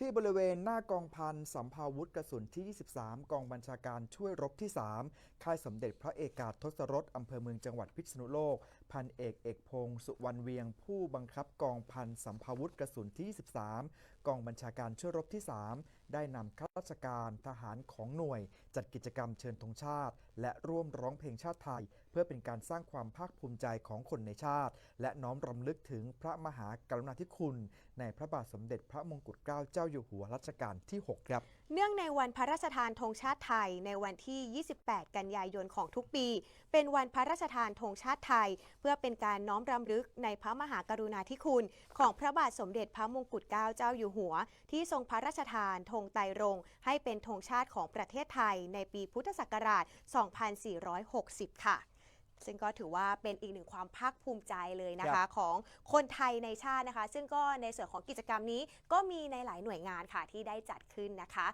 ที่บริเวณหน้ากองพันสัมภาวุธกระสุนที่ 23 กองบัญชาการช่วยรบที่ 3 ค่ายสมเด็จพระเอกาทศรสอำเภอเมืองจังหวัดพิษณุโลก พันเอกเอกพงศ์สุวรรณเวียง ผู้บังคับกองพันสัมภาวุธกระสุนที่ 23 กองบัญชาการช่วยรบที่ 3 ได้นำข้าราชการทหารของหน่วย จัดกิจกรรมเชิญธงชาติ และร่วมร้องเพลงชาติไทย เพื่อเป็นการสร้างความภาคภูมิใจของคนในชาติ และน้อมรำลึกถึงพระมหากรุณาธิคุณ ในพระบาทสมเด็จพระมงกุฎเกล้าเจ้าอยู่หัวรัชกาลที่ 6 ครับ เนื่องในวันพระราชทานธงชาติไทยในวันที่ 28 กันยายนของทุกปี เป็นวันพระราชทานธงชาติไทย เพื่อเป็นการน้อมรำลึกในพระมหากรุณาธิคุณ ของพระบาทสมเด็จพระมงกุฎเกล้าเจ้าอยู่หัว ที่ทรงพระราชทานธงไตรรงให้เป็นธงชาติของประเทศไทยในปีพุทธศักราช 2460 ค่ะ ซึ่งก็ถือว่าเป็นอีกหนึ่งความภาคภูมิใจเลยนะครัคะบของคนไทยในชาตินะคะ ซึ่งก็ในส่วนของกิจกรรมนี้ก็มีในหลายหน่วยงานค่ะที่ได้จัดขึ้นนะคะ